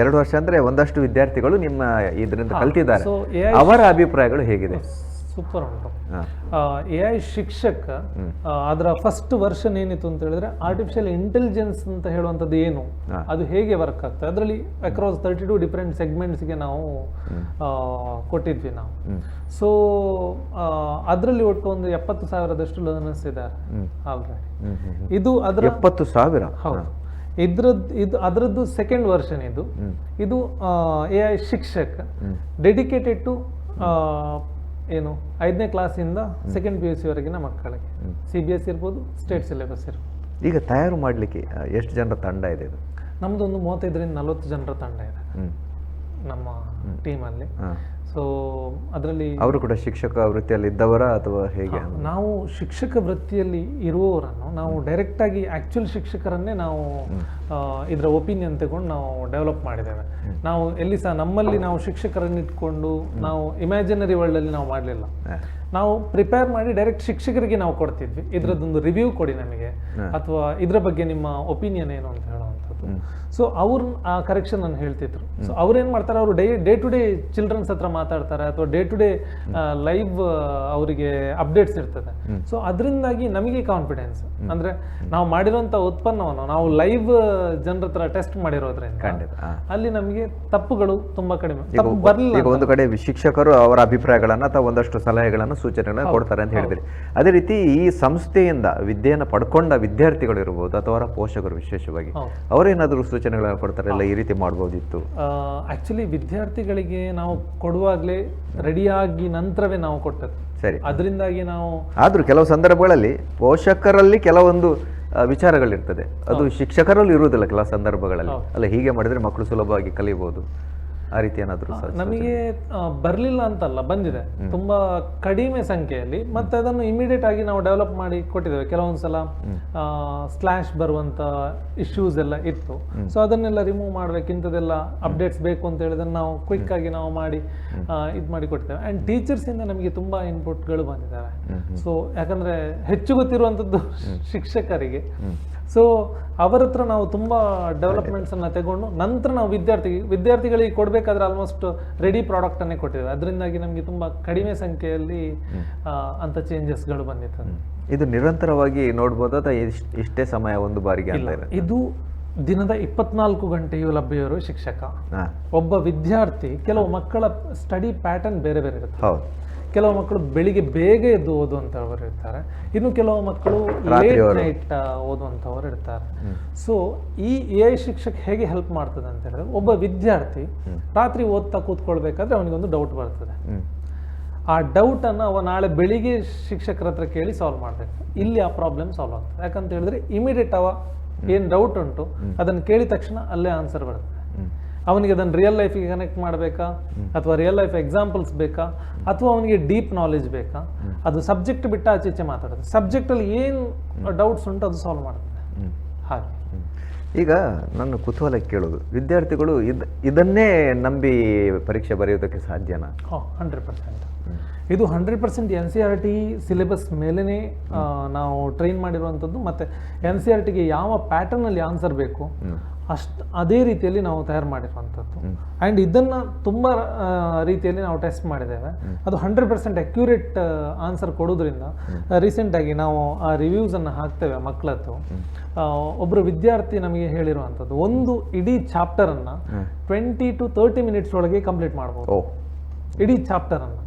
ಎರಡು ವರ್ಷ ಅಂದ್ರೆ ಒಂದಷ್ಟು ವಿದ್ಯಾರ್ಥಿಗಳು ನಿಮ್ಮ ಇದರಿಂದ ಕಲ್ತಿದ್ದಾರೆ. ಅವರ ಅಭಿಪ್ರಾಯಗಳು ಹೇಗಿದೆ? ಸೂಪರ್ ಉಂಟು. ಎ ಐ ಶಿಕ್ಷಕ ಅದರ ಫಸ್ಟ್ ವರ್ಷನ್ ಏನಿತ್ತು ಅಂತ ಹೇಳಿದ್ರೆ ಆರ್ಟಿಫಿಷಿಯಲ್ ಇಂಟೆಲಿಜೆನ್ಸ್ ಅಂತ ಹೇಳುವಂಥದ್ದು ಏನು? ಅದು ಹೇಗೆ ವರ್ಕ್ ಆಗ್ತದೆ? ಅದರಲ್ಲಿ ಅಕ್ರಾಸ್ ತರ್ಟಿ ಟು ಡಿಫ್ರೆಂಟ್ ಸೆಗ್ಮೆಂಟ್ಸ್ಗೆ ನಾವು ಕೊಟ್ಟಿದ್ವಿ ನಾವು. ಸೊ ಅದರಲ್ಲಿ ಒಟ್ಟು ಒಂದು ಎಪ್ಪತ್ತು ಸಾವಿರದಷ್ಟು ಲರ್ನರ್ಸ್ ಇದ್ದಾರೆ ಆಲ್ರೆಡಿ. ಇದು ಅದರ ಎಪ್ಪತ್ತು ಸಾವಿರ? ಹೌದು. ಇದ್ರದ್ದು ಇದು ಅದರದ್ದು ಸೆಕೆಂಡ್ ವರ್ಷನ್ ಇದು. ಇದು ಎ ಐ ಶಿಕ್ಷಕ. ಡೆಡಿಕೇಟೆಡ್ ಟು ಏನು ಐದನೇ ಕ್ಲಾಸಿಂದ ಸೆಕೆಂಡ್ ಪಿ ಯು ಸಿ ವರೆಗಿನ ಮಕ್ಕಳಿಗೆ. ಸಿ ಬಿ ಎಸ್ ಇರ್ಬೋದು ಸ್ಟೇಟ್ ಸಿಲೆಬಸ್ ಇರ್ಬೋದು. ಈಗ ತಯಾರು ಮಾಡಲಿಕ್ಕೆ ಎಷ್ಟು ಜನರ ತಂಡ ಇದೆ ಇದು? ನಮ್ದು ಒಂದು ಮೂವತ್ತೈದರಿಂದ ನಲವತ್ತು ಜನರ ತಂಡ ಇದೆ. ನಮ್ಮ ಟೀಮಲ್ಲಿ. ಸೊ ಅದರಲ್ಲಿ ಅವರು ಕೂಡ ಶಿಕ್ಷಕ ವೃತ್ತಿಯಲ್ಲಿ ಇದ್ದವರ ಅಥವಾ ಹೇಗೆ ನಾವು ಶಿಕ್ಷಕ ವೃತ್ತಿಯಲ್ಲಿ ಇರುವವರನ್ನು ನಾವು ಡೈರೆಕ್ಟ್ ಆಗಿ ಆ್ಯಕ್ಚುಲ್ ಶಿಕ್ಷಕರನ್ನೇ ನಾವು ಇದರ ಒಪಿನಿಯನ್ ತಗೊಂಡು ನಾವು ಡೆವಲಪ್ ಮಾಡಿದ್ದೇವೆ. ನಾವು ಎಲ್ಲಿ ಸಹ ನಮ್ಮಲ್ಲಿ ನಾವು ಶಿಕ್ಷಕರನ್ನು ಇಟ್ಕೊಂಡು ನಾವು ಇಮ್ಯಾಜಿನರಿ ವರ್ಲ್ಡಲ್ಲಿ ನಾವು ಮಾಡಲಿಲ್ಲ. ನಾವು ಪ್ರಿಪೇರ್ ಮಾಡಿ ಡೈರೆಕ್ಟ್ ಶಿಕ್ಷಕರಿಗೆ ನಾವು ಕೊಡ್ತಿದ್ವಿ. ಇದರದ್ದೊಂದು ರಿವ್ಯೂ ಕೊಡಿ ನಮಗೆ. ಅಥವಾ ಇದರ ಬಗ್ಗೆ ನಿಮ್ಮ ಒಪಿನಿಯನ್ ಏನು ಅಂತ ಹೇಳುವಂಥದ್ದು ಸೊ ಅವ್ರ ಆ ಕರೆಕ್ಷನ್ ನಾನು ಹೇಳ್ತಿದ್ರು. ಸೊ ಅವ್ರೇನ್ ಮಾಡ್ತಾರೆ ಅವರು day day to day childrens ಹತ್ರ ಮಾತಾಡ್ತಾರೆ ಅಥವಾ ಡೇ ಟು ಡೇ ಲೈವ್ ಅವರಿಗೆ ಅಪ್ಡೇಟ್ಸ್ ಇರ್ತದೆ. ಸೊ ಅದರಿಂದಾಗಿ ನಮಗೆ ಕಾನ್ಫಿಡೆನ್ಸ್ ಅಂದ್ರೆ ನಾವು ಮಾಡಿರುವಂತ ಉತ್ಪನ್ನವನ್ನು ನಾವು ಲೈವ್ ಜನರ ಹತ್ರ ಟೆಸ್ಟ್ ಮಾಡಿರೋದ್ರಿಂದ ಅಲ್ಲಿ ನಮಗೆ ತಪ್ಪುಗಳು ತುಂಬಾ ಕಡಿಮೆ. ತಪ್ಪು ಬರ್ಲಿಲ್ಲ ಈಗ ಒಂದು ಕಡೆ ಶಿಕ್ಷಕರು ಅವರ ಅಭಿಪ್ರಾಯಗಳನ್ನು ಅಥವಾ ಒಂದಷ್ಟು ಸಲಹೆಗಳನ್ನು ಸೂಚನೆಗಳನ್ನು ಕೊಡ್ತಾರೆ ಅಂತ ಹೇಳಿದ್ರಿ. ಅದೇ ರೀತಿ ಈ ಸಂಸ್ಥೆಯಿಂದ ವಿದ್ಯೆಯನ್ನು ಪಡ್ಕೊಂಡ ವಿದ್ಯಾರ್ಥಿಗಳು ಇರ್ಬೋದು ಅಥವಾ ಅವರ ಪೋಷಕರು ವಿಶೇಷವಾಗಿ ಹೌದು. ಅವರೇನಾದರೂ ಸೂಚನೆಗಳನ್ನ ಕೊಡ್ತಾರೆ? ಇಲ್ಲ ಈ ರೀತಿ ಮಾಡ್ಬೋದಿತ್ತು. ಆ್ಯಕ್ಚುಲಿ ವಿದ್ಯಾರ್ಥಿಗಳಿಗೆ ನಾವು ಕೊಡುವಾಗಲೇ ರೆಡಿಯಾಗಿ ನಂತರವೇ ನಾವು ಕೊಟ್ಟದ್ದು. ಸರಿ. ಅದರಿಂದಾಗಿ ನಾವು ಆದರೂ ಕೆಲವು ಸಂದರ್ಭಗಳಲ್ಲಿ ಪೋಷಕರಲ್ಲಿ ಕೆಲವೊಂದು ವಿಚಾರಗಳಿರ್ತದೆ. ಅದು ಶಿಕ್ಷಕರಲ್ಲಿ ಇರುವುದಿಲ್ಲ ಕೆಲವು ಸಂದರ್ಭಗಳಲ್ಲಿ. ಅಲ್ಲ ಹೀಗೆ ಮಾಡಿದ್ರೆ ಮಕ್ಕಳು ಸುಲಭವಾಗಿ ಕಲಿಬಹುದು ಆ ರೀತಿ ಏನಾದರೂ ನಮಗೆ ಬರಲಿಲ್ಲ ಅಂತಲ್ಲ ಬಂದಿದೆ. ತುಂಬಾ ಕಡಿಮೆ ಸಂಖ್ಯೆಯಲ್ಲಿ. ಮತ್ತೆ ಅದನ್ನು ಇಮಿಡಿಯೇಟ್ ಆಗಿ ನಾವು ಡೆವಲಪ್ ಮಾಡಿ ಕೊಟ್ಟಿದ್ದೇವೆ. ಕೆಲವೊಂದ್ಸಲ ಸ್ಲ್ಯಾಶ್ ಬರುವಂತ ಇಶ್ಯೂಸ್ ಎಲ್ಲ ಇತ್ತು. ಸೊ ಅದನ್ನೆಲ್ಲ ರಿಮೂವ್ ಮಾಡ್ಬೇಕು ಇಂಥದ್ದೆಲ್ಲ ಅಪ್ಡೇಟ್ಸ್ ಬೇಕು ಅಂತ ಹೇಳಿದ್ರೆ ನಾವು ಕ್ವಿಕ್ ಆಗಿ ನಾವು ಮಾಡಿ ಇದು ಮಾಡಿ ಕೊಡ್ತೇವೆ ಅಂಡ್ ಟೀಚರ್ಸ್ ಇಂದ ನಮಗೆ ತುಂಬಾ ಇನ್ಪುಟ್ಗಳು ಬಂದಿದ್ದಾವೆ. ಸೊ ಯಾಕಂದ್ರೆ ಹೆಚ್ಚು ಗೊತ್ತಿರುವಂತದ್ದು ಶಿಕ್ಷಕರಿಗೆ. ಸೊ ಅವರ ಹತ್ರ ನಾವು ತುಂಬ ಡೆವಲಪ್ಮೆಂಟ್ಸ್ ಅನ್ನ ತಗೊಂಡು ನಂತರ ನಾವು ವಿದ್ಯಾರ್ಥಿ ವಿದ್ಯಾರ್ಥಿಗಳಿಗೆ ಕೊಡಬೇಕಾದ್ರೆ ಆಲ್ಮೋಸ್ಟ್ ರೆಡಿ ಪ್ರಾಡಕ್ಟ್ ಅನ್ನೇ ಕೊಟ್ಟಿದ್ದೇವೆ ಅದರಿಂದಾಗಿ ನಮಗೆ ತುಂಬ ಕಡಿಮೆ ಸಂಖ್ಯೆಯಲ್ಲಿ ಅಂಥ ಚೇಂಜಸ್ಗಳು ಬಂದಿತ್ತು. ಇದು ನಿರಂತರವಾಗಿ ನೋಡ್ಬೋದು ಅಥವಾ ಇಷ್ಟೇ ಸಮಯ ಒಂದು ಬಾರಿಗೆ ಇದು ದಿನದ ಇಪ್ಪತ್ನಾಲ್ಕು ಗಂಟೆಯೂ ಲಭ್ಯ ಇರುವ ಶಿಕ್ಷಕ ಒಬ್ಬ ವಿದ್ಯಾರ್ಥಿ ಕೆಲವು ಮಕ್ಕಳ ಸ್ಟಡಿ ಪ್ಯಾಟರ್ನ್ ಬೇರೆ ಬೇರೆ ಇರುತ್ತೆ. ಹೌದು. ಕೆಲವು ಮಕ್ಕಳು ಬೆಳಿಗ್ಗೆ ಬೇಗ ಎದ್ದು ಓದುವಂಥವ್ರು ಇರ್ತಾರೆ. ಇನ್ನು ಕೆಲವು ಮಕ್ಕಳು ಲೇಟ್ ನೈಟ್ ಓದುವಂಥವ್ರು ಇರ್ತಾರೆ. ಸೊ ಈ ಎ ಐ ಶಿಕ್ಷಕ ಹೇಗೆ ಹೆಲ್ಪ್ ಮಾಡ್ತದೆ ಅಂತ ಹೇಳಿದ್ರೆ ಒಬ್ಬ ವಿದ್ಯಾರ್ಥಿ ರಾತ್ರಿ ಓದ್ತಾ ಕೂತ್ಕೊಳ್ಬೇಕಾದ್ರೆ ಅವನಿಗೊಂದು ಡೌಟ್ ಬರ್ತದೆ. ಆ ಆ ಡೌಟನ್ನು ಅವ ನಾಳೆ ಬೆಳಿಗ್ಗೆ ಶಿಕ್ಷಕರ ಹತ್ರ ಕೇಳಿ ಸಾಲ್ವ್ ಮಾಡಬೇಕು. ಇಲ್ಲಿ ಆ ಪ್ರಾಬ್ಲಮ್ ಸಾಲ್ವ್ ಆಗ್ತದೆ. ಯಾಕಂತ ಹೇಳಿದ್ರೆ ಇಮಿಡಿಯೇಟ್ ಅವ ಏನು ಡೌಟ್ ಉಂಟು ಅದನ್ನು ಕೇಳಿದ ತಕ್ಷಣ ಅಲ್ಲೇ ಆನ್ಸರ್ ಬರ್ತದೆ ಅವನಿಗೆ ಅದನ್ನು ರಿಯಲ್ ಲೈಫಿಗೆ ಕನೆಕ್ಟ್ ಮಾಡಬೇಕಾ? ಅಥವಾ ರಿಯಲ್ ಲೈಫ್ ಎಕ್ಸಾಂಪಲ್ಸ್ ಬೇಕಾ? ಅಥವಾ ಅವನಿಗೆ ಡೀಪ್ ನಾಲೆಜ್ ಬೇಕಾ? ಅದು ಸಬ್ಜೆಕ್ಟ್ ಬಿಟ್ಟ ಆಚೆ ಈಚೆ ಮಾತಾಡುತ್ತೆ ಸಬ್ಜೆಕ್ಟಲ್ಲಿ ಏನು ಡೌಟ್ಸ್ ಉಂಟು ಅದು ಸಾಲ್ವ್ ಮಾಡುತ್ತೆ ಹಾಗೆ. ಈಗ ನನ್ನ ಕುತೂಹಲ ಕೇಳೋದು. ವಿದ್ಯಾರ್ಥಿಗಳು ಇದು ಇದನ್ನೇ ನಂಬಿ ಪರೀಕ್ಷೆ ಬರೆಯೋದಕ್ಕೆ ಸಾಧ್ಯನಾ? ಹಂಡ್ರೆಡ್ ಪರ್ಸೆಂಟ್ ಇದು hundred percent N C R T syllabus ಮೇಲೇ ನಾವು ಟ್ರೈನ್ ಮಾಡಿರುವಂಥದ್ದು. ಮತ್ತು ಎನ್ ಸಿ ಆರ್ ಟಿಗೆ ಯಾವ ಪ್ಯಾಟರ್ನಲ್ಲಿ ಆನ್ಸರ್ ಬೇಕು? ಅಷ್ಟು ಅದೇ ರೀತಿಯಲ್ಲಿ ನಾವು ತಯಾರು ಮಾಡಿರುವಂಥದ್ದು. ಆ್ಯಂಡ್ ಇದನ್ನು ತುಂಬ ರೀತಿಯಲ್ಲಿ ನಾವು ಟೆಸ್ಟ್ ಮಾಡಿದ್ದೇವೆ. ಅದು ಹಂಡ್ರೆಡ್ ಪರ್ಸೆಂಟ್ ಅಕ್ಯುರೇಟ್ ಆನ್ಸರ್ ಕೊಡೋದ್ರಿಂದ ರೀಸೆಂಟಾಗಿ ನಾವು ಆ ರಿವ್ಯೂಸನ್ನು ಹಾಕ್ತೇವೆ ಮಕ್ಕಳದ್ದು ಒಬ್ಬರು ವಿದ್ಯಾರ್ಥಿ ನಮಗೆ ಹೇಳಿರುವಂಥದ್ದು ಒಂದು ಇಡೀ ಚಾಪ್ಟರನ್ನು ಟ್ವೆಂಟಿ ಟು ತರ್ಟಿ ಮಿನಿಟ್ಸ್ ಒಳಗೆ ಕಂಪ್ಲೀಟ್ ಮಾಡ್ಬೋದು. ಇಡೀ ಚಾಪ್ಟರ್ ಅನ್ನು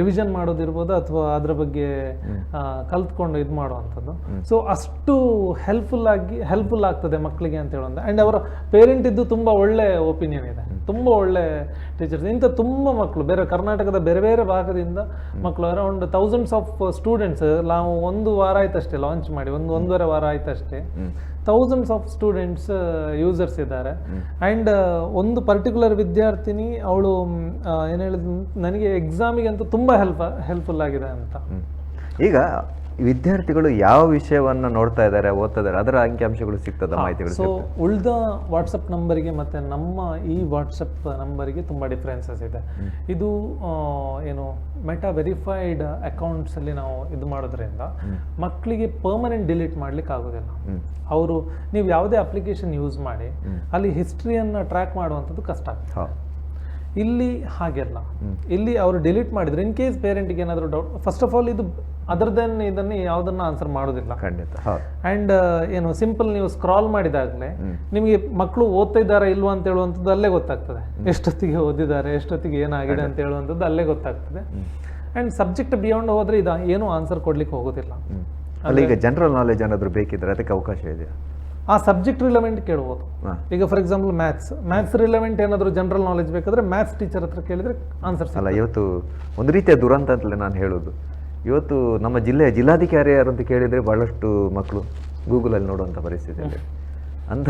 ರಿವಿಷನ್ ಮಾಡೋದಿರ್ಬೋದು ಅಥವಾ ಅದರ ಬಗ್ಗೆ ಕಲ್ತ್ಕೊಂಡು ಇದು ಮಾಡುವಂಥದ್ದು? ಸೊ ಅಷ್ಟು ಹೆಲ್ಪ್ಫುಲ್ ಆಗಿ ಹೆಲ್ಪ್ಫುಲ್ ಆಗ್ತದೆ ಮಕ್ಕಳಿಗೆ ಅಂತ ಹೇಳೋದು ಆ್ಯಂಡ್ ಅವರ ಪೇರೆಂಟ್ ಇದ್ದು ತುಂಬ ಒಳ್ಳೆ ಒಪಿನಿಯನ್ ಇದೆ. ತುಂಬ ಒಳ್ಳೆ ಟೀಚರ್ಸ್ ಇಂಥ ತುಂಬ ಮಕ್ಕಳು ಬೇರೆ ಕರ್ನಾಟಕದ ಬೇರೆ ಬೇರೆ ಭಾಗದಿಂದ ಮಕ್ಕಳು ಅರೌಂಡ್ ಥೌಸಂಡ್ಸ್ ಆಫ್ ಸ್ಟೂಡೆಂಟ್ಸ್ ನಾವು ಒಂದು ವಾರ ಆಯ್ತಷ್ಟೇ ಲಾಂಚ್ ಮಾಡಿ ಒಂದು ಒಂದೂವರೆ ವಾರ ಆಯ್ತಷ್ಟೇ. ಥೌಸಂಡ್ಸ್ ಆಫ್ ಸ್ಟೂಡೆಂಟ್ಸ್ ಯೂಸರ್ಸ್ ಇದ್ದಾರೆ. ಆ್ಯಂಡ್ ಒಂದು ಪರ್ಟಿಕ್ಯುಲರ್ ವಿದ್ಯಾರ್ಥಿನಿ ಅವಳು ಏನು ಹೇಳಿದ್ ನನಗೆ ಎಕ್ಸಾಮಿಗೆ ಅಂತೂ ತುಂಬ ಹೆಲ್ಪ್ ಹೆಲ್ಪ್ಫುಲ್ ಆಗಿದೆ ಅಂತ. ಈಗ ವಿದ್ಯಾರ್ಥಿಗಳು ಯಾವ ವಿಷಯವನ್ನ ನೋಡ್ತಾ ಇದ್ದಾರೆ ಓದ್ತಾ ಇದ್ದಾರೆ ಅದರ ಅಂಕಿಅಂಶಗಳು ಸಿಗ್ತದ ಮಾಹಿತಿಗಳು ಸೊ ಉಳ್ದ ವಾಟ್ಸಪ್ ನಂಬರಿಗೆ ಮತ್ತೆ ನಮ್ಮ ಈ ವಾಟ್ಸಪ್ ನಂಬರಿಗೆ ತುಂಬ ಡಿಫ್ರೆನ್ಸಸ್ ಇದೆ. ಇದು ಏನು ಮೆಟಾ ವೆರಿಫೈಡ್ ಅಕೌಂಟ್ಸ್ ಅಲ್ಲಿ ನಾವು ಇದು ಮಾಡೋದ್ರಿಂದ ಮಕ್ಕಳಿಗೆ ಪರ್ಮನೆಂಟ್ ಡಿಲೀಟ್ ಮಾಡ್ಲಿಕ್ಕೆ ಆಗೋದಿಲ್ಲ. ಅವರು ನೀವು ಯಾವುದೇ ಅಪ್ಲಿಕೇಶನ್ ಯೂಸ್ ಮಾಡಿ ಅಲ್ಲಿ ಹಿಸ್ಟ್ರಿಯನ್ನು ಟ್ರ್ಯಾಕ್ ಮಾಡುವಂಥದ್ದು ಕಷ್ಟ ಆಗ್ತದೆ. ಇಲ್ಲಿ ಹಾಗೆಲ್ಲ. ಇಲ್ಲಿ ಅವರು ಡಿಲೀಟ್ ಮಾಡಿದ್ರೆ ಇನ್ ಕೇಸ್ ಪೇರೆಂಟ್ಗೆ ಏನಾದರೂ ಡೌಟ್ ಫಸ್ಟ್ ಆಫ್ ಆಲ್ ಇದು ಅದರದನ್ ಇದನ್ನ ಯಾವ್ದನ್ನ ಆನ್ಸರ್ ಮಾಡೋದಿಲ್ಲ. ಖಂಡಿತ ಹೌದು. ಆ್ಯಂಡ್ ಏನು ಸಿಂಪಲ್ ನೀವು ಸ್ಕ್ರಾಲ್ ಮಾಡಿದಾಗಲೇ ನಿಮಗೆ ಮಕ್ಕಳು ಓದ್ತಾ ಇದ್ದಾರಾ ಇಲ್ವಾ ಅಂತ ಹೇಳುವಂಥದ್ದು ಅಲ್ಲೇ ಗೊತ್ತಾಗ್ತದೆ. ಎಷ್ಟೊತ್ತಿಗೆ ಓದಿದ್ದಾರೆ ಎಷ್ಟೊತ್ತಿಗೆ ಏನಾಗಿದೆ ಅಂತ ಹೇಳುವಂಥದ್ದು ಅಲ್ಲೇ ಗೊತ್ತಾಗ್ತದೆ. ಅಂಡ್ ಸಬ್ಜೆಕ್ಟ್ ಬಿಯಾಂಡ್ ಹೋದ್ರೆ ಇದು ಏನು ಆನ್ಸರ್ ಕೊಡ್ಲಿಕ್ಕೆ ಹೋಗೋದಿಲ್ಲ. ಅಲ್ಲಿ ಅಲ್ಲ ಈಗ ಜನರಲ್ ನಾಲೆಜ್ ಏನಾದರೂ ಬೇಕಿದ್ರೆ ಅದಕ್ಕೆ ಅವಕಾಶ ಇದೆಯಾ? ಆ ಸಬ್ಜೆಕ್ಟ್ ರಿಲೆವೆಂಟ್ ಕೇಳ್ಬೋದು. ಈಗ for example maths maths relevant ಏನಾದರೂ ಜನರಲ್ ನಾಲೆಜ್ ಬೇಕಾದ್ರೆ ಮ್ಯಾಥ್ಸ್ ಟೀಚರ್ ಹತ್ರ ಕೇಳಿದ್ರೆ ಆನ್ಸರ್ ಅಲ್ಲ ಇವತ್ತು ಒಂದು ರೀತಿಯ ದುರಂತ ಅಂತಲೇ ನಾನು ಹೇಳೋದು ಇವತ್ತು ನಮ್ಮ ಜಿಲ್ಲೆಯ ಜಿಲ್ಲಾಧಿಕಾರಿ ಯಾರು ಅಂತ ಕೇಳಿದರೆ ಬಹಳಷ್ಟು ಮಕ್ಕಳು ಗೂಗಲಲ್ಲಿ ನೋಡುವಂಥ ಪರಿಸ್ಥಿತಿ ಇದೆ ಅಂತ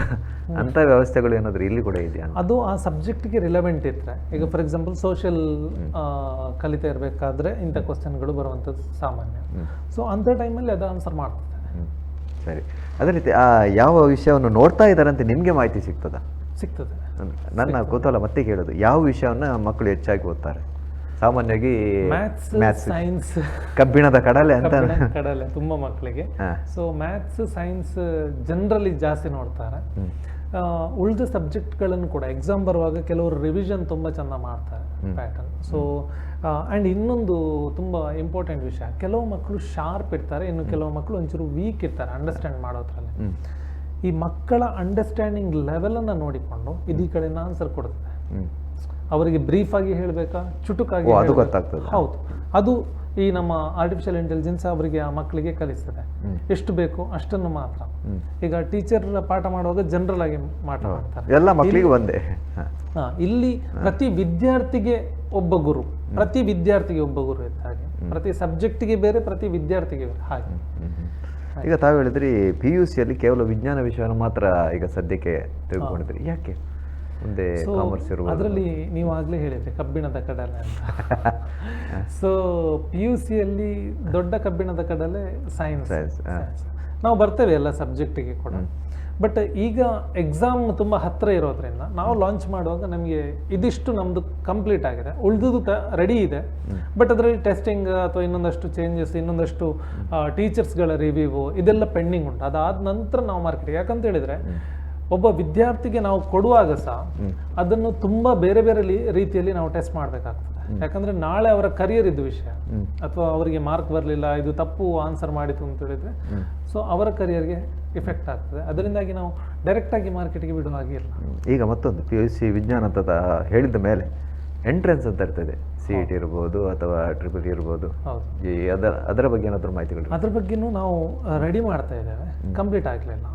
ಅಂಥ ವ್ಯವಸ್ಥೆಗಳು ಏನಾದರೂ ಇಲ್ಲಿ ಕೂಡ ಇದೆಯಾ? ಅದು ಆ ಸಬ್ಜೆಕ್ಟ್ಗೆ ರಿಲೆವೆಂಟ್ ಇದ್ರೆ. ಈಗ ಫಾರ್ ಎಕ್ಸಾಂಪಲ್ ಸೋಷಿಯಲ್ ಕಲಿತಾ ಇರಬೇಕಾದ್ರೆ ಇಂಥ ಕ್ವಶನ್ಗಳು ಬರುವಂಥದ್ದು ಸಾಮಾನ್ಯ. ಸೊ ಅಂಥ ಟೈಮಲ್ಲಿ ಅದು ಆನ್ಸರ್ ಮಾಡ್ತದೆ ಸರಿ. ಅದೇ ರೀತಿ ಆ ಯಾವ ವಿಷಯವನ್ನು ನೋಡ್ತಾ ಇದ್ದಾರೆ ಅಂತ ನಿಮಗೆ ಮಾಹಿತಿ ಸಿಗ್ತದ? ಸಿಗ್ತದೆ. ನನ್ನ ಕುತೂಹಲ ಮತ್ತೆ ಕೇಳೋದು. ಯಾವ ವಿಷಯವನ್ನು ಮಕ್ಕಳು ಹೆಚ್ಚಾಗಿ ಓದ್ತಾರೆ? ಸಾಮಾನ್ಯವಾಗಿ ಮ್ಯಾಥ್ಸ್ ಸೈನ್ಸ್ ಕಬ್ಬಿಣದ ಕಡಲೆ ಅಂತ. ಕಡಲೆ ತುಂಬ ಮಕ್ಕಳಿಗೆ. ಸೊ ಮ್ಯಾಥ್ಸ್ ಸೈನ್ಸ್ ಜನರಲಿ ಜಾಸ್ತಿ ನೋಡ್ತಾರೆ. ಉಳಿದ ಸಬ್ಜೆಕ್ಟ್ಗಳನ್ನು ಕೂಡ ಎಕ್ಸಾಮ್ ಬರುವಾಗ ಕೆಲವರು ರಿವಿಷನ್ ತುಂಬ ಚೆಂದ ಮಾಡ್ತಾರೆ ಪ್ಯಾಟರ್ನ್ ಸೊ ಆ್ಯಂಡ್ ಇನ್ನೊಂದು ತುಂಬ ಇಂಪಾರ್ಟೆಂಟ್ ವಿಷಯ ಕೆಲವು ಮಕ್ಕಳು ಶಾರ್ಪ್ ಇರ್ತಾರೆ ಇನ್ನು ಕೆಲವು ಮಕ್ಕಳು ಒಂಚೂರು ವೀಕ್ ಇರ್ತಾರೆ ಅಂಡರ್ಸ್ಟ್ಯಾಂಡ್ ಮಾಡೋದ್ರಲ್ಲಿ. ಈ ಮಕ್ಕಳ ಅಂಡರ್ಸ್ಟ್ಯಾಂಡಿಂಗ್ ಲೆವೆಲನ್ನು ನೋಡಿಕೊಂಡು ಇದೀ ಕಡೆಯಿಂದ ಆನ್ಸರ್ ಕೊಡ್ತದೆ ಹ್ಮ್. ಅವರಿಗೆ ಬ್ರೀಫ್ ಆಗಿ ಹೇಳಬೇಕಾ? ಚುಟುಕಾಗಿ ಅದು ಗೊತ್ತಾಗ್ತದೆ. ಹೌದು. ಅದು ಈ ನಮ್ಮ ಆರ್ಟಿಫಿಷಿಯಲ್ ಇಂಟೆಲಿಜೆನ್ಸ್ ಅವರಿಗೆ ಆ ಮಕ್ಕಳಿಗೆ ಕಲಿಸ್ತದೆ. ಎಷ್ಟು ಬೇಕು ಅಷ್ಟನ್ನು ಮಾತ್ರ. ಈಗ ಟೀಚರ್ ಪಾಠ ಮಾಡುವಾಗ ಜನರಲ್ ಆಗಿ ಪಾಠ ಮಾಡ್ತಾರೆ. ಎಲ್ಲ ಮಕ್ಕಳಿಗೆ ಒಂದೇ. ಇಲ್ಲಿ ಪ್ರತಿ ವಿದ್ಯಾರ್ಥಿಗೆ ಒಬ್ಬ ಗುರು. ಪ್ರತಿ ವಿದ್ಯಾರ್ಥಿಗೆ ಒಬ್ಬ ಗುರು ಇದ್ದ ಹಾಗೆ. ಪ್ರತಿ ಸಬ್ಜೆಕ್ಟಿಗೆ ಬೇರೆ ಪ್ರತಿ ವಿದ್ಯಾರ್ಥಿಗೆ ಬೇರೆ. ಹಾಗೆ. ಈಗ ತಾವು ಹೇಳಿದ್ರಿ ಪಿ ಯು ಸಿಯಲ್ಲಿ ಕೇವಲ ವಿಜ್ಞಾನ ವಿಷಯವನ್ನು ಮಾತ್ರ ಈಗ ಸದ್ಯಕ್ಕೆ ತೆಗೆದುಕೊಂಡಿದ್ರಿ. ಯಾಕೆ? ಮುಂದೆ ಕಾಮರ್ಸ್ ಇರುವ ಅದರಲ್ಲಿ ನೀವು ಆಗಲೇ ಹೇಳಿದ್ರಿ ಕಬ್ಬಿಣದ ಕಡಲೆ ಅಂತ. ಸೊ ಪಿ ಯು ಸಿಯಲ್ಲಿ ದೊಡ್ಡ ಕಬ್ಬಿಣದ ಕಡಲೆ ಸೈನ್ಸ್ ಸೈನ್ಸ್ ನಾವು ಬರ್ತೇವೆ ಎಲ್ಲ ಸಬ್ಜೆಕ್ಟಿಗೆ ಕೂಡ. ಬಟ್ ಈಗ ಎಕ್ಸಾಮ್ ತುಂಬ ಹತ್ತಿರ ಇರೋದ್ರಿಂದ ನಾವು ಲಾಂಚ್ ಮಾಡುವಾಗ ನಮಗೆ ಇದಿಷ್ಟು ನಮ್ಮದು ಕಂಪ್ಲೀಟ್ ಆಗಿದೆ. ಉಳಿದುದು ರೆಡಿ ಇದೆ. ಬಟ್ ಅದರಲ್ಲಿ ಟೆಸ್ಟಿಂಗ್ ಅಥವಾ ಇನ್ನೊಂದಷ್ಟು ಚೇಂಜಸ್ ಇನ್ನೊಂದಷ್ಟು ಟೀಚರ್ಸ್ಗಳ ರಿವ್ಯೂ ಇದೆಲ್ಲ ಪೆಂಡಿಂಗ್ ಉಂಟು. ಅದಾದ ನಂತರ ನಾವು ಮಾರ್ಕೆಟ್ ಯಾಕಂತ ಹೇಳಿದ್ರೆ ಒಬ್ಬ ವಿದ್ಯಾರ್ಥಿಗೆ ನಾವು ಕೊಡುವಾಗ ಸಹ ಅದನ್ನು ತುಂಬಾ ಬೇರೆ ಬೇರೆ ರೀತಿಯಲ್ಲಿ ನಾವು ಟೆಸ್ಟ್ ಮಾಡಬೇಕಾಗ್ತದೆ. ಯಾಕಂದ್ರೆ ನಾಳೆ ಅವರ ಕರಿಯರ್ ಇದ್ದ ವಿಷಯ. ಅಥವಾ ಅವರಿಗೆ ಮಾರ್ಕ್ ಬರಲಿಲ್ಲ ಇದು ತಪ್ಪು ಆನ್ಸರ್ ಮಾಡಿತು ಅಂತ ಹೇಳಿದ್ರೆ ಸೊ ಅವರ ಕರಿಯರ್ಗೆ ಇಫೆಕ್ಟ್ ಆಗ್ತದೆ. ಅದರಿಂದಾಗಿ ನಾವು ಡೈರೆಕ್ಟ್ ಆಗಿ ಮಾರ್ಕೆಟ್ಗೆ ಬಿಡುವ ಹಾಗೆ ಇಲ್ಲ. ಈಗ ಮತ್ತೊಂದು ಪಿ ಯು ಸಿ ವಿಜ್ಞಾನ ಅಂತ ಹೇಳಿದ ಮೇಲೆ ಎಂಟ್ರೆನ್ಸ್ ಅಂತ ಇರ್ತದೆ. ಸಿ ಇ ಟಿ ಇರ್ಬೋದು ಅಥವಾ ಟ್ರಿಪಲ್ ಇರ್ಬೋದು. ಹೌದು. ಈ ಅದರ ಅದರ ಬಗ್ಗೆ ಏನಾದರೂ ಮಾಹಿತಿಗಳು ಅದ್ರ ಬಗ್ಗೆನೂ ನಾವು ರೆಡಿ ಮಾಡ್ತಾ ಇದ್ದೇವೆ. ಕಂಪ್ಲೀಟ್ ಆಗಲಿಲ್ಲ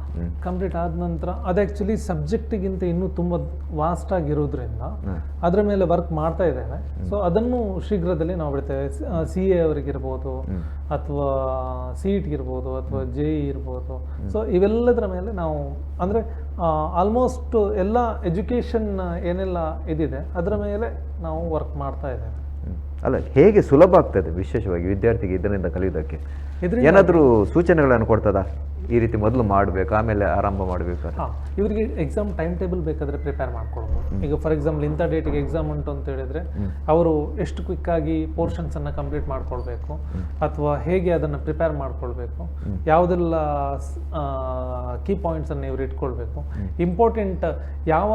ಕಂಪ್ಲೀಟ್ ಆದ ನಂತರ ಅದು ಆ್ಯಕ್ಚುಲಿ ಸಬ್ಜೆಕ್ಟಿಗಿಂತ ಇನ್ನೂ ತುಂಬ ವಾಸ್ಟ್ ಆಗಿರೋದ್ರಿಂದ. ಅದರ ಮೇಲೆ ವರ್ಕ್ ಮಾಡ್ತಾ ಇದ್ದೇವೆ. ಸೊ ಅದನ್ನು ಶೀಘ್ರದಲ್ಲಿ ನಾವು ಬಿಡ್ತೇವೆ. ಸಿ ಎ ಅವರಿಗಿರ್ಬೋದು ಅಥವಾ ಸಿ ಇ ಟಿ ಇರ್ಬೋದು ಅಥವಾ ಜೆ ಇ ಇರ್ಬೋದು. ಸೊ ಇವೆಲ್ಲದರ ಮೇಲೆ ನಾವು ಅಂದರೆ ಆಲ್ಮೋಸ್ಟ್ ಎಲ್ಲ ಎಜುಕೇಷನ್ ಏನೆಲ್ಲ ಇದಿದೆ ಅದರ ಮೇಲೆ ನಾವು ವರ್ಕ್ ಮಾಡ್ತಾ ಇದ್ದೇವೆ. ಅಲ್ಲ ಹೇಗೆ ಸುಲಭ ಆಗ್ತದೆ ವಿಶೇಷವಾಗಿ ವಿದ್ಯಾರ್ಥಿಗೆ ಇದರಿಂದ ಕಲಿಯೋದಕ್ಕೆ ಏನಾದರೂ ಸೂಚನೆಗಳನ್ನು ಕೊಡ್ತದಾ? ಈ ರೀತಿ ಮೊದಲು ಮಾಡಬೇಕು ಆಮೇಲೆ ಆರಂಭ ಮಾಡಬೇಕು ಹಾಂ ಇವರಿಗೆ ಎಕ್ಸಾಮ್ ಟೈಮ್ ಟೇಬಲ್ ಬೇಕಾದರೆ ಪ್ರಿಪೇರ್ ಮಾಡ್ಕೊಳ್ಬೋದು. ಈಗ ಫಾರ್ ಎಕ್ಸಾಂಪಲ್ ಇಂಥ ಡೇಟಿಗೆ ಎಕ್ಸಾಮ್ ಉಂಟು ಅಂತ ಹೇಳಿದ್ರೆ ಅವರು ಎಷ್ಟು ಕ್ವಿಕ್ ಆಗಿ ಪೋರ್ಷನ್ಸನ್ನು ಕಂಪ್ಲೀಟ್ ಮಾಡ್ಕೊಳ್ಬೇಕು ಅಥವಾ ಹೇಗೆ ಅದನ್ನು ಪ್ರಿಪೇರ್ ಮಾಡ್ಕೊಳ್ಬೇಕು ಯಾವುದೆಲ್ಲ ಕೀ ಪಾಯಿಂಟ್ಸನ್ನು ಇವರು ಇಟ್ಕೊಳ್ಬೇಕು ಇಂಪಾರ್ಟೆಂಟ್ ಯಾವ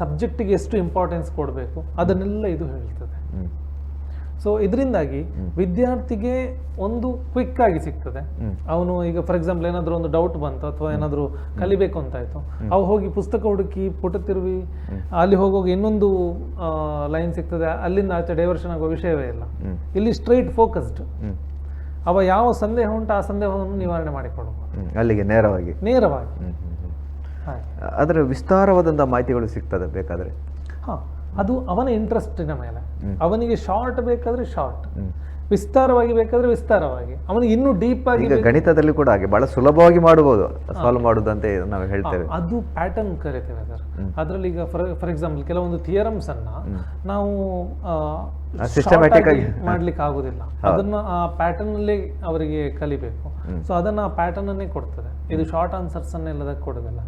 ಸಬ್ಜೆಕ್ಟಿಗೆ ಎಷ್ಟು ಇಂಪಾರ್ಟೆನ್ಸ್ ಕೊಡಬೇಕು ಅದನ್ನೆಲ್ಲ ಇದು ಹೇಳ್ತದೆ. ಸೊ ಇದರಿಂದಾಗಿ ವಿದ್ಯಾರ್ಥಿಗೆ ಒಂದು ಕ್ವಿಕ್ ಆಗಿ ಸಿಗ್ತದೆ. ಅವನು ಈಗ ಫಾರ್ ಎಕ್ಸಾಂಪಲ್ ಏನಾದರೂ ಒಂದು ಡೌಟ್ ಬಂತು ಅಥವಾ ಏನಾದರೂ ಕಲಿಬೇಕು ಅಂತಾಯ್ತು ಅವು ಹೋಗಿ ಪುಸ್ತಕ ಹುಡುಕಿ ಪುಟ ತಿರುವಿ ಅಲ್ಲಿ ಹೋಗುವಾಗ ಇನ್ನೊಂದು ಲೈನ್ ಸಿಗ್ತದೆ. ಅಲ್ಲಿಂದ ಆಚೆ ಡೈವರ್ಷನ್ ಆಗೋ ವಿಷಯವೇ ಇಲ್ಲ. ಇಲ್ಲಿ ಸ್ಟ್ರೈಟ್ ಫೋಕಸ್ಡ್ ಅವ ಯಾವ ಸಂದೇಹ ಉಂಟು ಆ ಸಂದೇಹವನ್ನು ನಿವಾರಣೆ ಮಾಡಿಕೊಡುವ ಅಲ್ಲಿಗೆ ನೇರವಾಗಿ. ನೇರವಾಗಿ. ಅದರ ವಿಸ್ತಾರವಾದಂಥ ಮಾಹಿತಿಗಳು ಸಿಗ್ತದೆ ಬೇಕಾದರೆ. ಹಾ. ಅದು ಅವನ ಇಂಟ್ರೆಸ್ಟಿನ ಮೇಲೆ. ಅವನಿಗೆ ಶಾರ್ಟ್ ಬೇಕಾದ್ರೆ ಶಾರ್ಟ್ ವಿಸ್ತಾರವಾಗಿ ಬೇಕಾದ್ರೆ ವಿಸ್ತಾರವಾಗಿ. ಅವನಿಗೆ ಇನ್ನೂ ಡೀಪ್ ಆಗಿ ಈಗ ಗಣಿತದಲ್ಲಿ ಕೂಡ ಹಾಗೆ ಬಹಳ ಸುಲಭವಾಗಿ ಮಾಡಬಹುದು ಸಾಲ್ವ್ ಮಾಡುದಂತೆ ನಾವು ಹೇಳ್ತೇವೆ. ಅದು ಪ್ಯಾಟರ್ನ್ ಕರಿತೇವೆ ಸರ್ ಅದರಲ್ಲಿ ಈಗ ಫಾರ್ ಫಾರ್ ಎಕ್ಸಾಂಪಲ್ ಕೆಲವೊಂದು ಥಿಯರಮ್ಸ್ ಅನ್ನ ನಾವು ಸಿಸ್ಟಮ್ಯಾಟಿಕ್ ಆಗಿ. ಮಾಡ್ಲಿಕ್ಕೆ ಆಗುದಿಲ್ಲ. ಅದನ್ನ ಆ ಪ್ಯಾಟರ್ನ್ ಅಲ್ಲಿ ಅವರಿಗೆ ಕಲಿಬೇಕು. ಸೊ ಅದನ್ನ ಆ ಪ್ಯಾಟರ್ನ್ ಅನ್ನೇ ಕೊಡ್ತದೆ. ಇದು ಶಾರ್ಟ್ ಆನ್ಸರ್ಸ್ ಅನ್ನೆಲ್ಲದಕ್ಕೆ ಕೊಡೋದಿಲ್ಲ.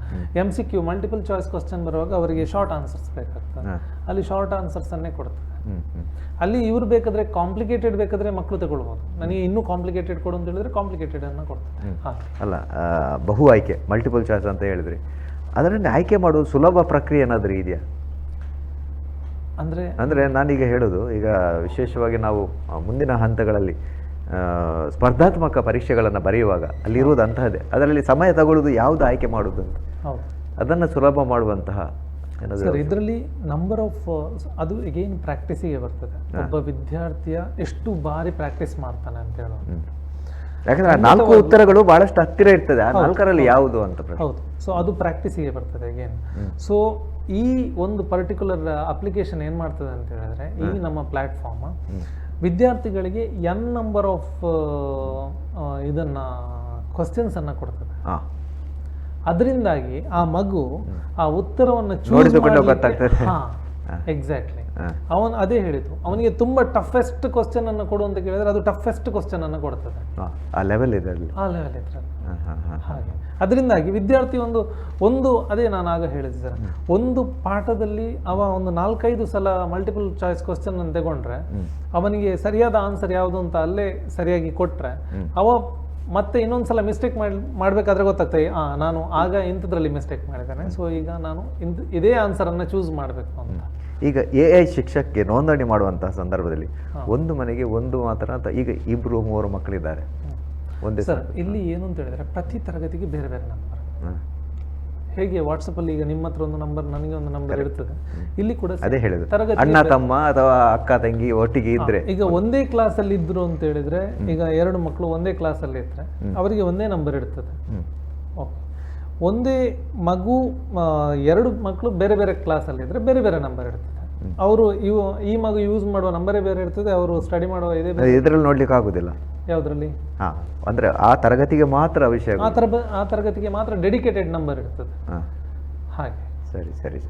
M C Q multiple choice question ಬರುವಾಗ ಅವರಿಗೆ ಶಾರ್ಟ್ ಆನ್ಸರ್ಸ್ ಬೇಕಾಗ್ತದೆ. ಅಲ್ಲಿ ಶಾರ್ಟ್ ಆನ್ಸರ್ಸ್ ಅನ್ನೇ ಕೊಡ್ತದೆ. ಅಲ್ಲಿ ಇವ್ರು ಬೇಕಾದ್ರೆ ಕಾಂಪ್ಲಿಕೇಟೆಡ್ ಬೇಕಾದ್ರೆ ಮಕ್ಕಳು ತಗೊಳ್ಬೋದು. ನನಗೆ ಇನ್ನೂ ಕಾಂಪ್ಲಿಕೇಟೆಡ್ ಕೊಡು ಅಂತ ಹೇಳಿದ್ರೆ ಕಾಂಪ್ಲಿಕೇಟೆಡ್ ಅನ್ನ ಕೊಡ್ತದೆ ಹಾಗೆ ಅಲ್ಲ ಬಹು ಆಯ್ಕೆ ಮಲ್ಟಿಪಲ್ ಚಾಯ್ಸ್ ಅಂತ ಹೇಳಿದ್ರಿ. ಅದರಲ್ಲಿ ಆಯ್ಕೆ ಮಾಡೋದು ಸುಲಭ ಪ್ರಕ್ರಿಯೆ ಏನಾದರೂ ಇದೆಯಾ? ಅಂದ್ರೆ? ಅಂದರೆ ನಾನೀಗ ಹೇಳೋದು ಈಗ ವಿಶೇಷವಾಗಿ ನಾವು ಮುಂದಿನ ಹಂತಗಳಲ್ಲಿ ಸ್ಪರ್ಧಾತ್ಮಕ ಪರೀಕ್ಷೆಗಳನ್ನು ಬರೆಯುವಾಗ ಅಲ್ಲಿರುವುದು ಅಂತಹದೇ ಅದರಲ್ಲಿ ಸಮಯ ತಗೊಳ್ಳೋದು ಯಾವುದು ಆಯ್ಕೆ ಮಾಡೋದು ಅಂತ. ಹೌದು. ಅದನ್ನು ಸುಲಭ ಮಾಡುವಂತಹ ಸರ್ ಇದರಲ್ಲಿ ನಂಬರ್ ಆಫ್ ಅದು ಈಗೇನು ಪ್ರಾಕ್ಟೀಸಿಗೆ ಬರ್ತದೆ. ಒಬ್ಬ ವಿದ್ಯಾರ್ಥಿಯ ಎಷ್ಟು ಬಾರಿ ಪ್ರಾಕ್ಟೀಸ್ ಮಾಡ್ತಾನೆ ಅಂತ ಹೇಳೋದು. ಯಾಕಂದ್ರೆ ನಾಲ್ಕು ಉತ್ತರಗಳು ಬಹಳಷ್ಟು ಹತ್ತಿರ ಇರ್ತದೆ. ಆ ನಾಲ್ಕರಲ್ಲಿ ಯಾವುದು ಅಂತ. ಹೌದು. ಸೊ ಅದು ಪ್ರಾಕ್ಟೀಸಿಗೆ ಬರ್ತದೆ ಅಗೇನ್ ಸೊ ಈ ಒಂದು ಪರ್ಟಿಕ್ಯುಲರ್ ಅಪ್ಲಿಕೇಶನ್ ಏನು ಮಾಡ್ತದೆ ಅಂತ ಹೇಳಿದ್ರೆ ಈ ನಮ್ಮ ಪ್ಲಾಟ್ಫಾರ್ಮ್ ವಿದ್ಯಾರ್ಥಿಗಳಿಗೆ ಎನ್ ನಂಬರ್ ಆಫ್ ಇದನ್ನ ಕ್ವಶನ್ಸ್ ಅನ್ನ ಕೊಡ್ತದೆ. ಅದರಿಂದಾಗಿ ಆ ಮಗು ಆ ಉತ್ತರವನ್ನು. ಎಕ್ಸಾಕ್ಟ್ಲಿ ಅವನು ಅದೇ ಹೇಳಿದ್ದು. ಅವನಿಗೆ ತುಂಬಾ ಟಫೆಸ್ಟ್ ಕ್ವಶನ್ ಅನ್ನು ಕೊಡು ಅಂತ ಕೇಳಿದ್ರೆ ಅದು ಟಫೆಸ್ಟ್ ಕ್ವಶನ್ ಅನ್ನು ಕೊಡ್ತದೆ. ಆ ಲೆವೆಲ್ ಇದೆ ಆ ಲೆವೆಲ್. ಹಾಗೆ. ಅದರಿಂದಾಗಿ ವಿದ್ಯಾರ್ಥಿ ಒಂದು ಒಂದು ಅದೇ ನಾನು ಆಗ ಹೇಳಿದೆ ಸರ್ ಒಂದು ಪಾಠದಲ್ಲಿ ಅವ ಒಂದು ನಾಲ್ಕೈದು ಸಲ ಮಲ್ಟಿಪಲ್ ಚಾಯ್ಸ್ ಕ್ವಶನ್ ಅನ್ನು ತಗೊಂಡ್ರೆ ಅವನಿಗೆ ಸರಿಯಾದ ಆನ್ಸರ್ ಯಾವುದು ಅಂತ ಅಲ್ಲೇ ಸರಿಯಾಗಿ ಕೊಟ್ರೆ ಅವ ಮತ್ತೆ ಇನ್ನೊಂದ್ಸಲ ಮಿಸ್ಟೇಕ್ ಮಾಡಿ ಮಾಡ್ಬೇಕಾದ್ರೆ ಗೊತ್ತಾಗ್ತದೆ ಆ ನಾನು ಆಗ ಇಂಥದ್ರಲ್ಲಿ ಮಿಸ್ಟೇಕ್ ಮಾಡಿದ್ದೇನೆ ಸೊ ಈಗ ನಾನು ಇಂಥ ಇದೇ ಆನ್ಸರ್ ಅನ್ನ ಚೂಸ್ ಮಾಡಬೇಕು ಅಂತ. ಈಗ ಎ ಐ ಶಿಕ್ಷಕಕ್ಕೆ ನೋಂದಣಿ ಮಾಡುವಂತಹ ಸಂದರ್ಭದಲ್ಲಿ ಒಂದು ಮನೆಗೆ ಒಂದು ಮಾತ್ರ ಅಂತ ಈಗ ಇಬ್ರು ಮೂವರು ಮಕ್ಕಳಿದ್ದಾರೆ. ಒಂದೇ ಸರ್ ಇಲ್ಲಿ ಏನು ಅಂತ ಹೇಳಿದ್ರೆ ಪ್ರತಿ ತರಗತಿಗೆ ಬೇರೆ ಬೇರೆ ನಂಬರ್ ಹಾ. ಹೇಗೆ ವಾಟ್ಸಪ್ ಅಲ್ಲಿ ಈಗ ನಿಮ್ಮ ಹತ್ರ ಒಂದು ನಂಬರ್ ನನಗೆ ಒಂದು ನಂಬರ್ ಇರ್ತದೆ. ಇಲ್ಲಿ ಕೂಡ ಅದೇ ಹೇಳಿದ್ರು ತರಗತಿ ಅಣ್ಣ ತಮ್ಮ ಅಥವಾ ಅಕ್ಕ ತಂಗಿ ಒಟ್ಟಿಗೆ ಇದ್ರೆ? ಈಗ ಒಂದೇ ಕ್ಲಾಸ್ ಅಲ್ಲಿ ಇದ್ರು ಅಂತ ಹೇಳಿದ್ರೆ ಈಗ ಎರಡು ಮಕ್ಕಳು ಒಂದೇ ಕ್ಲಾಸ್ ಅಲ್ಲಿ ಇದ್ರೆ ಅವರಿಗೆ ಒಂದೇ ನಂಬರ್ ಇರ್ತದೆ. ಓಕೆ ಒಂದೇ ಮಗು ಎರಡು ಮಕ್ಕಳು ಬೇರೆ ಬೇರೆ ಕ್ಲಾಸ್ ಅಲ್ಲಿ ಇದ್ರೆ ಬೇರೆ ಬೇರೆ ನಂಬರ್ ಇರ್ತದೆ. ಅವರು ಇವು ಈ ಮಗು ಯೂಸ್ ಮಾಡುವ ನಂಬರೇ ಬೇರೆ ಇರ್ತದೆ ಅವರು ಸ್ಟಡಿ ಮಾಡುವ ಇದೆ ಇದರಲ್ಲಿ ನೋಡ್ಲಿಕ್ಕೆ ಆಗುದಿಲ್ಲ. ಯಾವ್ದ್ರಲ್ಲಿ? ಹಾ ಅಂದ್ರೆ ಆ ತರಗತಿಗೆ ಮಾತ್ರ ವಿಷಯ ಆ ತರ ಆ ತರಗತಿಗೆ ಮಾತ್ರ ಡೆಡಿಕೇಟೆಡ್ ನಂಬರ್ ಇರ್ತದೆ. ಹಾ. ಹಾಗೆ. ಸರಿ ಸರಿ.